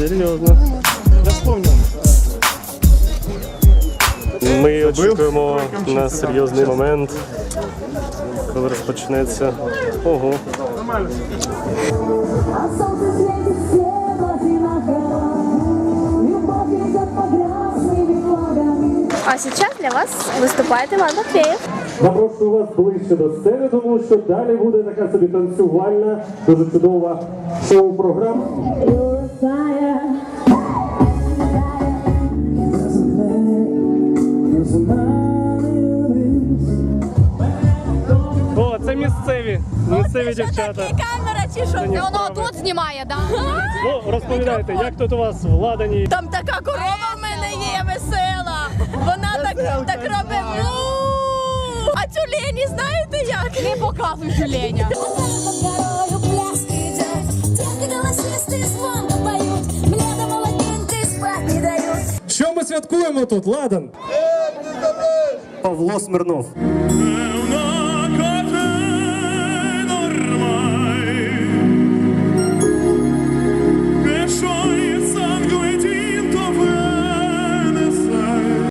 Серйозно. Я вспомнил. Ми очікуємо на серйозний момент, коли розпочнеться. Ого. А сейчас для вас выступает Иван Матвеев. Запрошую вас ближче до сцени, тому що далі буде така собі танцювальна, дуже чудова шоу-програма. О, це місцеві. Місцеві дівчата. камера чи що? ні, Воно справи. тут знімає, да? Ну, розповідайте, як тут у вас в Ладані? Там така корова в мене є весела. Вона так, так робить. му. А тюлені знаєте як? Не показуй тюленя. дают святкуємо тут, Ладан? Павло Смирнов. Певно,